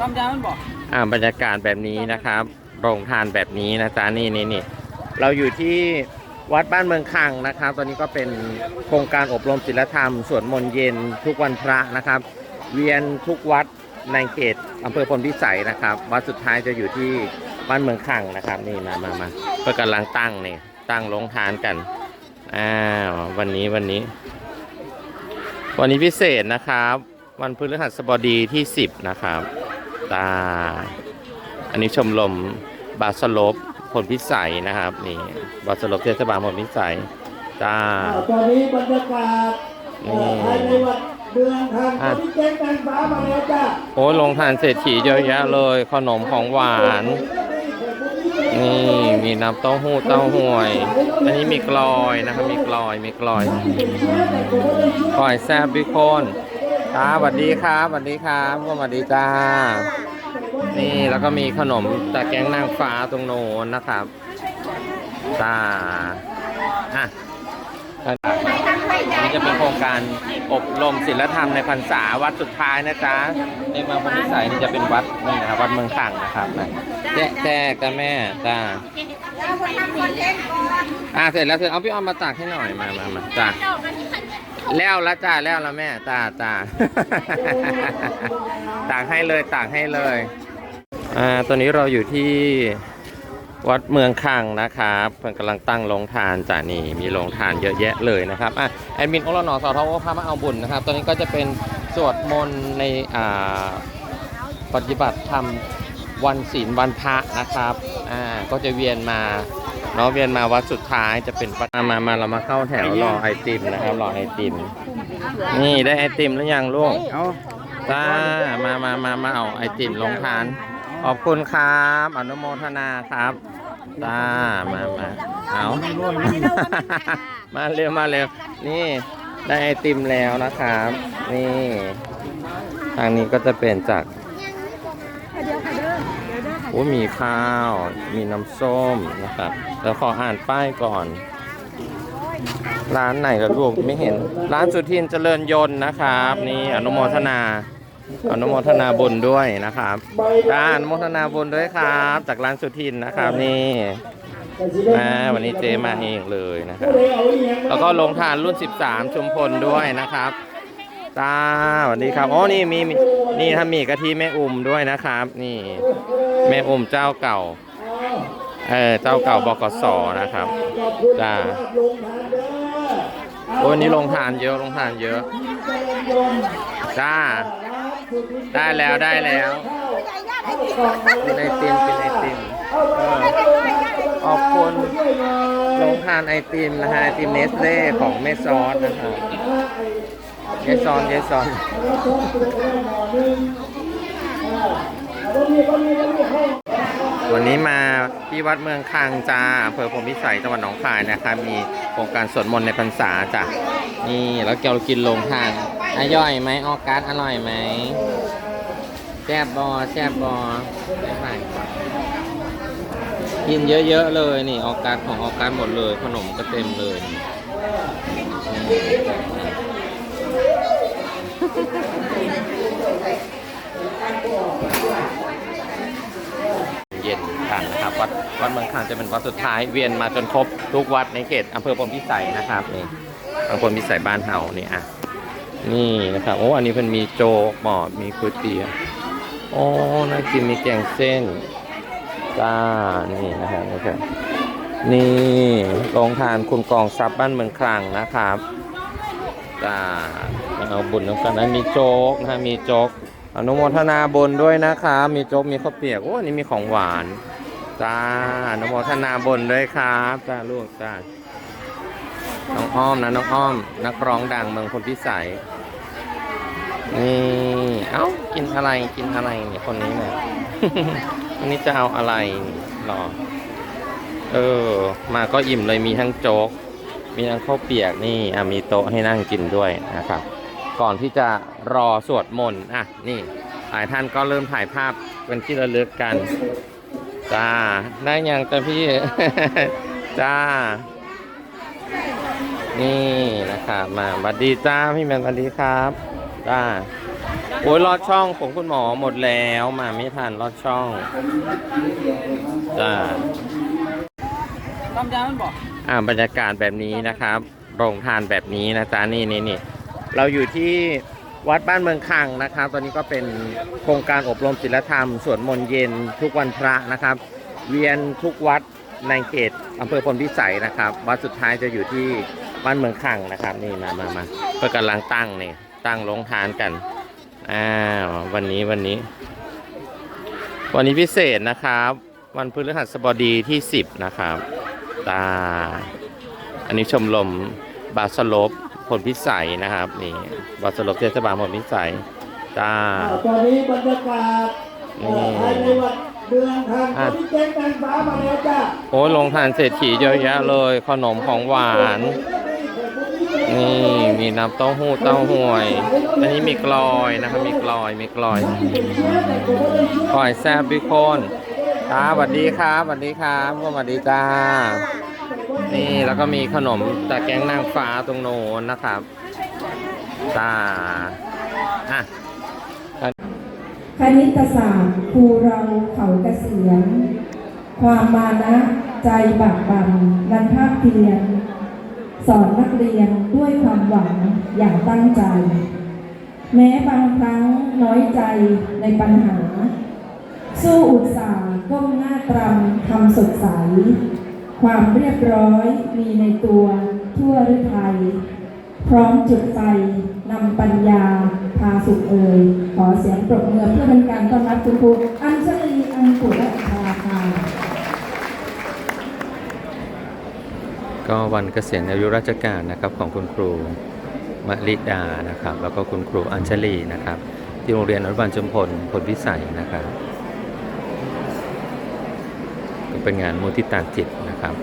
ทำยามันบอกอ่าบรรยากาศแบบนี้นะครับ โรงทานแบบนี้นะจ๊ะนี่นี่นี่เราอยู่ที่วัดบ้านเมืองคังนะครับ ตอนนี้ก็เป็นโครงการอบรมศีลธรรมสวดมนต์เย็นทุกวันพระนะครับ เวียนทุกวัดในเขตอำเภอพลพิสัยนะครับ วัดสุดท้ายจะอยู่ที่บ้านเมืองคังนะครับนี่มามามาเพื่อกำลังตั้งนี่ตั้งโรงทานกันอ้าววันนี้วันนี้ วันนี้พิเศษนะครับ วันพฤหัสบดีที่ 10 นะครับ ตา อันนี้ชมรมบาสลบผลพิสัยนะครับนี่บาสลบเทศบาลผลพิสัยจ้าตอนนี้บรรยากาศนี่ภายในวัดเมืองทางอะตอนนี้แจ้งการฟ้ามาแล้วจ้าโอ้ยลงทานเศรษฐีเยอะแยะเลยขนมของหวานนี่มีน้ำเต้าหู้เต้าหวย อันนี้มีกลอยนะครับมีกลอยมีกลอยกลอยแซ่บพี่คน ครับสวัสดีครับสวัสดีครับสวัสดีจ้า นี่แล้วก็มีขนมตะแกงนางฟ้าตรงโน้นนะครับจ้าอะนี่จะเป็นโครงการอบรมศิลธรรมในพรรษาวัดสุดท้ายนะจ๊ะในเมืองพนิสัยนี่จะเป็นวัดนี่นะครับวัดเมืองขังนะครับนะแจ๊แจ๊กจ้าแม่จ้าอะเสร็จแล้วเสร็จเอาพี่ออมมาตักให้หน่อยมามามาจ้า แล้วละจ้าแล้วละแม่จ้าจ้าตักให้เลยตักให้เลยอ่าตอนนี้เราอยู่ที่วัดเมืองคังนะครับเพิ่งกำลังตั้งโรงทานจ้ะนี่มีโรงทานเยอะแยะเลยนะครับอะแอดมินโอรนอสอทวพามาเอาบุญนะครับ ตอนนี้ก็จะเป็นสวดมนต์ในอ่าปฏิบัติธรรมวันศีลวันพระนะครับอ่าก็จะเวียนมา เนาะเวียนมาวัดสุดท้ายจะเป็นวัดมามามาเรามาเข้าแถวรอไอติมนะครับรอไอติม นี่ได้ไอติมหรือยังลูกเอาจ้ามามามามาเอาไอติมลงทาน ขอบคุณครับอนุโมทนาครับจ้ามามาเอา มาเร็วมาเร็ว นี่ได้ไอติมแล้วนะครับ นี่ ทางนี้ก็จะเป็นจาก โอ้มีข้าว มีน้ำส้มนะครับแล้วขออ่านป้ายก่อน ร้านไหนกับลูกไม่เห็น ร้านสุทินเจริญยนต์นะครับ นี่อนุโมทนาอนุโมทนาบุญด้วยนะครับจ้าอนุโมทนาบุญด้วยครับ จากร้านสุทินนะครับนี่มาวันนี้เจมาเองเลยนะครับ แล้วก็ลงทานรุ่น 13 ชุมพลด้วยนะครับ จ้าสวัสดีครับอ๋อนี่มีนี่ถ้ามีกะทิแม่อุ่มด้วยนะครับ นี่ แม่อุ่มเจ้าเก่า เออเจ้าเก่าบกสนะครับจ้าโอ้ยนี่ลงทานเยอะลงทานเยอะจ้าได้แล้วได้แล้วเป็นไอติมเป็นไอติมออขอบคุณลงทานไอติมนะฮะไอติมเนสเล่ของเมซอนนะครับ เยซอนเยซอนวันนี้มาที่วัดเมืองคางจ้าอำเภอพรมพิสัยจังหวัดหนองคายนะครับมีโครงการสวดมนต์ในพรรษาจ้ะนี่แล้วเรากินลงทานอร่อยไหมออกัสอร่อยไหมแซบบอแซบบอไม่ไปกินเยอะๆเลยนี่ออกัสของออกัสหมดเลย ขนมก็เต็มเลย เย็นกันนะครับวัดวัดเมืองคางจะเป็นวัดสุดท้ายเวียนมาจนครบทุกวัดในเขตอำเภอพรหมพิสัยนะครับนี่อำเภอพรหมพิสัยบ้านเฮานี่อะนี่นะครับโอ้อันนี้เป็นมีโจ๊กหมอบมีก๋วยเตี๋ยวโอ้น่ากินมีแกงเส้นจ้านี่นะครับนะคนี่โรงทานคุณกองทรัพย์บ้านเมืองคลังนะครับจ้า เอาบุญน้ำกันนะมีโจ๊กนะฮะมีโจ๊กอนุโมทนาบุญด้วยนะครับมีโจ๊กมีข้าวเปียกโอ้นนี้มีของหวานจ้าอนุโมทนาบุญด้วยครับจ้าลูกจ้าน้องอ้อมนะน้องอ้อม นักร้องดังเมืองพลพิสัยนี่เอ้ากินอะไรกินอะไรเนี่ยคนนี้เนี่ยวันนี้จะเอาอะไรนี่รอเออ มาก็อิ่มเลยมีทั้งโจ๊ก มีทั้งข้าวเปียกนี่อะมีโต๊ะให้นั่งกินด้วยนะครับ ก่อนที่จะรอสวดมนต์อะนี่หลายท่านก็เริ่มถ่ายภาพเป็นที่ระลึกกัน จ้า ได้ยังจ้ะพี่ จ้า นี่นะครับมาสวัสดีจ้าพี่แมนสวัสดีครับ จ้าโอ้ยลอดช่องของคุณหมอหมดแล้วมาไม่ทันลอดช่อง จ้าตำยามันบอกอ่าบรรยากาศแบบนี้นะครับโรงทานแบบนี้นะจ๊ะนี่นี่นี่ เราอยู่ที่วัดบ้านเมืองคังนะครับ ตอนนี้ก็เป็นโครงการอบรมศีลธรรมสวดมนต์เย็นทุกวันพระนะครับ เวียนทุกวัดในเขตอำเภอพลพิสัยนะครับ วัดสุดท้ายจะอยู่ที่บ้านเมืองคังนะครับ นี่มามามาก็กำลังตั้งนี่ตั้งโรงทานกันอ้าววันนี้วันนี้ วันนี้พิเศษนะครับ วันพฤหัสบดีที่ 10 นะครับตาอันนี้ชมรมบาสลบ ผลพิสัยนะครับนี่บาสลบเทศบาลผลพิสัยจ้าตอนนี้บรรยากาศเอ่อภายในวัดเดือนทันตอนนี้แจ้งนางฟ้ามาแล้วจ้าโอ้ยลงทานเศรษฐีเยอะแยะเลยขนมของหวานนี่มีน้ำเต้าหู้เต้าหวย อันนี้มีกลอยนะครับมีกลอยมีกลอยกลอยแซ่บบิโคนครับสวัสดีครับสวัสดีครับสวัสดีจ้า นี่แล้วก็มีขนมจาแกงนางฟ้าตรงโน้นนะครับจ้าอะคณิตศาสตร์ครูเราเขาเกษียณความมานะ ใจบักบันรันภาคเพียรสอนนักเรียนด้วยความหวังอย่างตั้งใจ แม้บางครั้งน้อยใจในปัญหา สู้อุตสาห์ก้มหน้าตรำทำสดใส ความเรียบร้อยมีในตัวทั่วฤทัยพร้อมจุดไฟนำปัญญาพาสุขเอ่ยขอเสียงปรบมือเพื่อเป็นการต้อนรับคุณครูอัญชลีอังกุและชาค่ะก็วันเกษียณอายุราชการนะครับของคุณครูมลิดานะครับ แล้วก็คุณครูอัญชลีนะครับ ที่โรงเรียนอนุบาลจุมพลพลพิสัยนะครับ ก็เป็นงานมูทิตาจิต นะครับ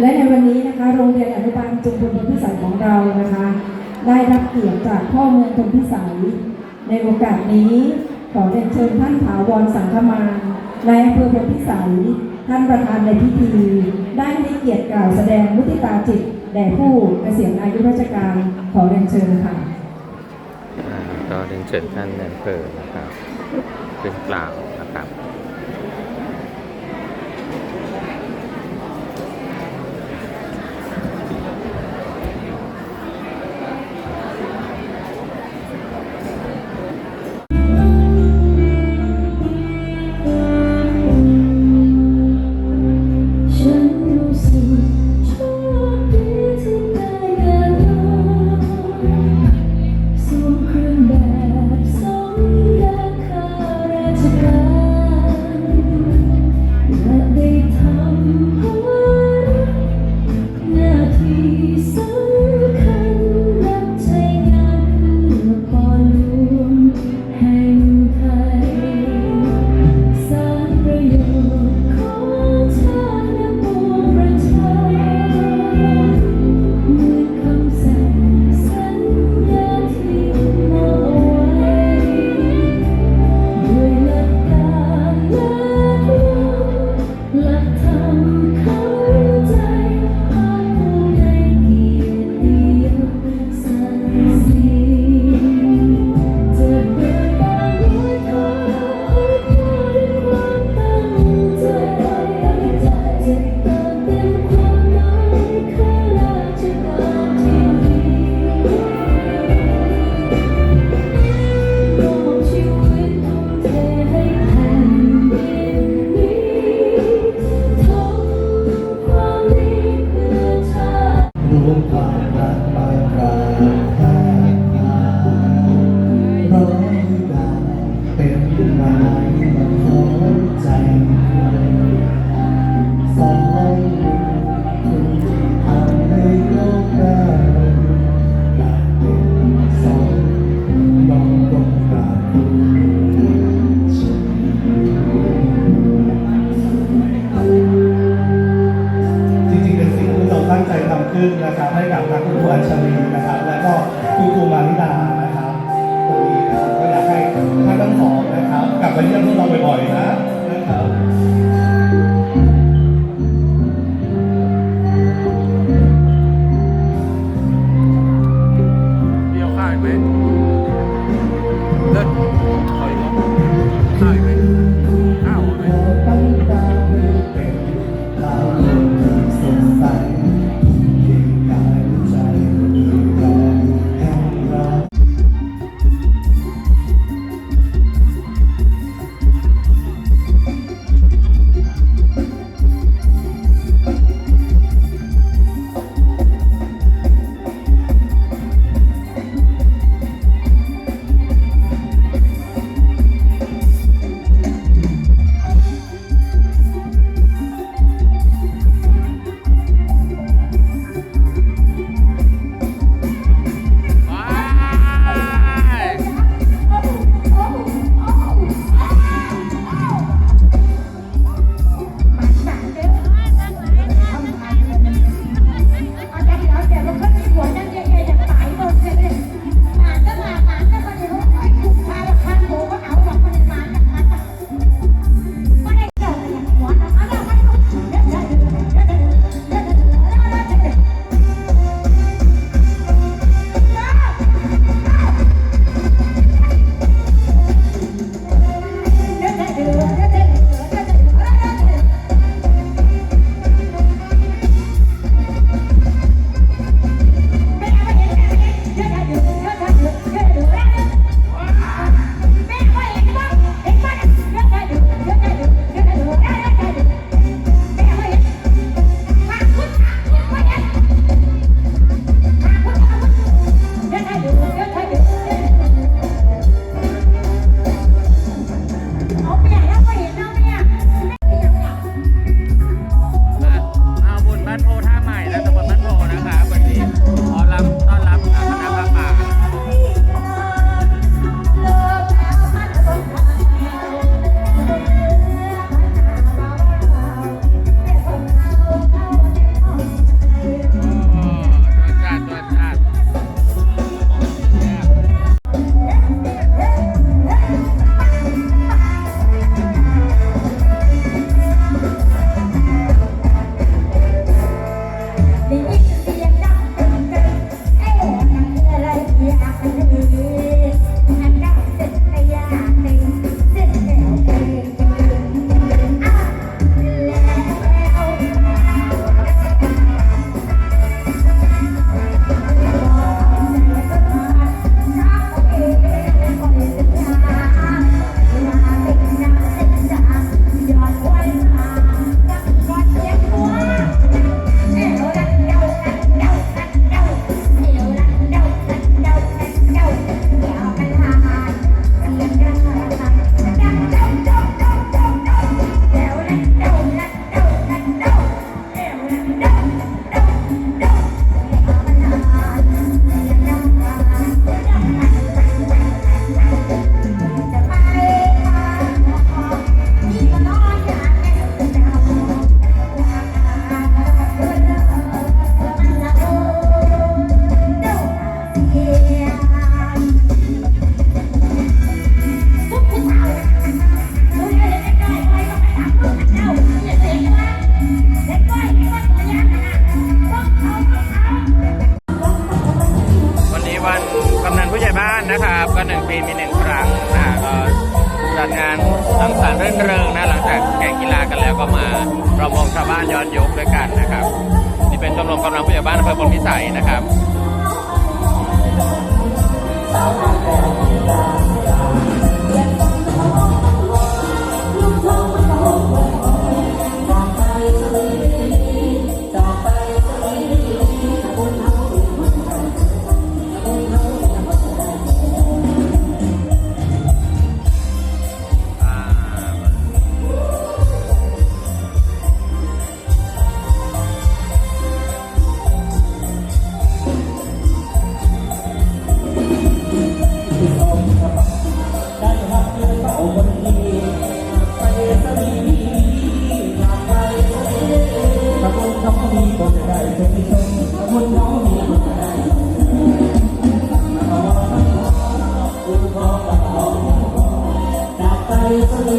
และในวันนี้นะคะโรงเรียนอนุบาลจุมพลพลพิสัยของเรานะคะ ได้รับเกียรติจากพ่อเมืองพลพิสัย ในโอกาสนี้ขอเรียนเชิญท่านถาวรสังฆมานนายอำเภอพลพิสัยท่านประธานในพิธี ได้ให้เกียรติกล่าวแสดงมุติตาจิตแด่ผู้เกษียณอายุราชการขอเรียนเชิญค่ะอ่าก็เรียนเชิญท่านในอำเภอนะครับเป็นกล่าวนะครับ ขึ้นนะครับให้กับทางคุณครูอัญชลีนะครับ และก็คุณครูมาริดานะครับตรงนี้นะครับก็อยากให้ท่านทั้งสองนะครับกลับมาเยี่ยมพวกเราบ่อยๆนะนะครับ ก็หนึ่งปีมีหนึ่งครั้งนะก็จัดงานสังสรรค์เรื่นเริงนะหลังจากแข่งกีฬากันแล้วก็มาประมงชาวบ้านย้อนยุคด้วยกันนะครับ นี่เป็นชมรมกำลังผู้ใหญ่บ้านอำเภอพลพิสัยนะครับ ส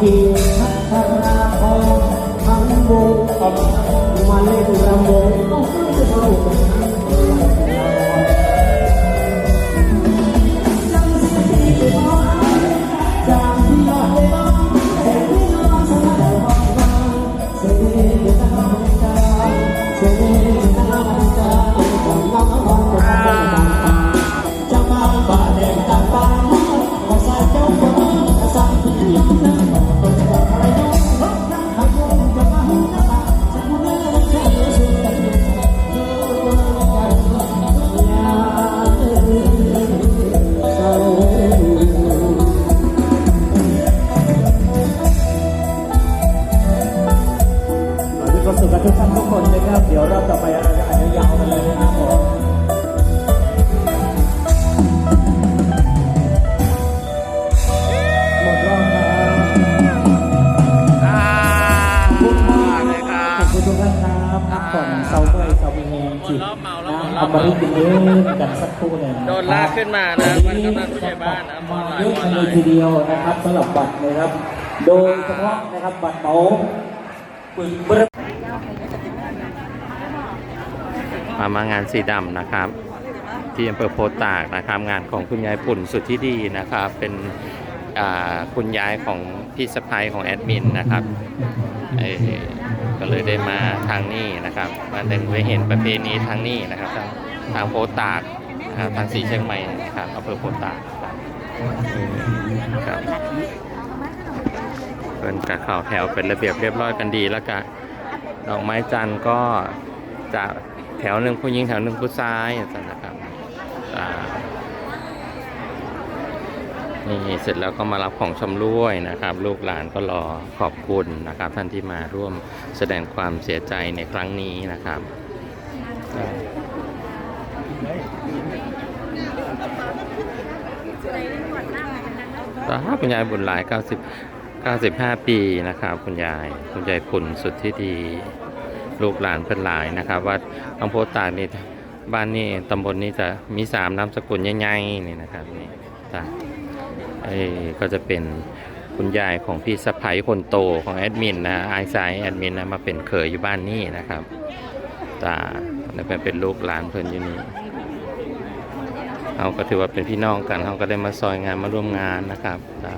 กีพัฒนาพรทั้งวงมาเล่นระวงต้องสนุก เมาแล้วนะหมดรอบเอามารีบกินเล่นกันสักครู่หนึ่งโดนลากขึ้นมานะมันกำลังผู้ใหญ่บ้านนะมอมาหลายเยอะมอกันหเลลายยทีเดียวนะครับสำหรับบัตรนะครับ โดยเฉพาะนะครับบัตรเป๋าปึกเบอร์มามางานสีดำนะครับ ที่อำเภอโพธิ์ตากนะครับ งานของคุณยายปุ่นสุดที่ดีนะครับ เป็นอ่าคุณยายของพี่สะพ้ยของแอดมินนะครับเอ่อ ก็เลยได้มาทางนี้นะครับ มาได้ไปเห็นประเพณีทางนี้นะครับ ทางทางโพตากนะครับทางสีเชียงใหม่นะครับอำเภอโพตากครับอืมครับเป็นกะข่าวแถวเป็นระเบียบเรียบร้อยกันดีแล้วก็ดอกไม้จันทร์ก็จะแถวหนึ่งผู้หญิงแถวหนึ่งผู้ชายอย่างนั้นนะครับอ่า นี่เสร็จแล้วก็มารับของชำร่วยนะครับ ลูกหลานก็รอขอบคุณนะครับ ท่านที่มาร่วมแสดงความเสียใจในครั้งนี้นะครับตาคุณยายบุญหลาย 90 95 ปีนะครับ คุณยายคุณยายปุ่นสุดที่ดี ลูกหลานเพิ่นหลายนะครับ ว่าอำเภอตากนี่บ้านนี่ตำบลนี้จะมีสามนามสกุลใหญ่ๆนี่นะครับนี่ตา เอ้ก็จะเป็นคุณยายของพี่สะพ้ยคนโตของแอดมินนะไอซายแอดมินนะมาเป็นเขยอยู่บ้านนี่นะครับตาแล้วเป็นลูกหลานเพิ่นอยู่นี่เขาก็ถือว่าเป็นพี่น้องกันเขาก็ได้มาซอยงานมาร่วมงานนะครับตา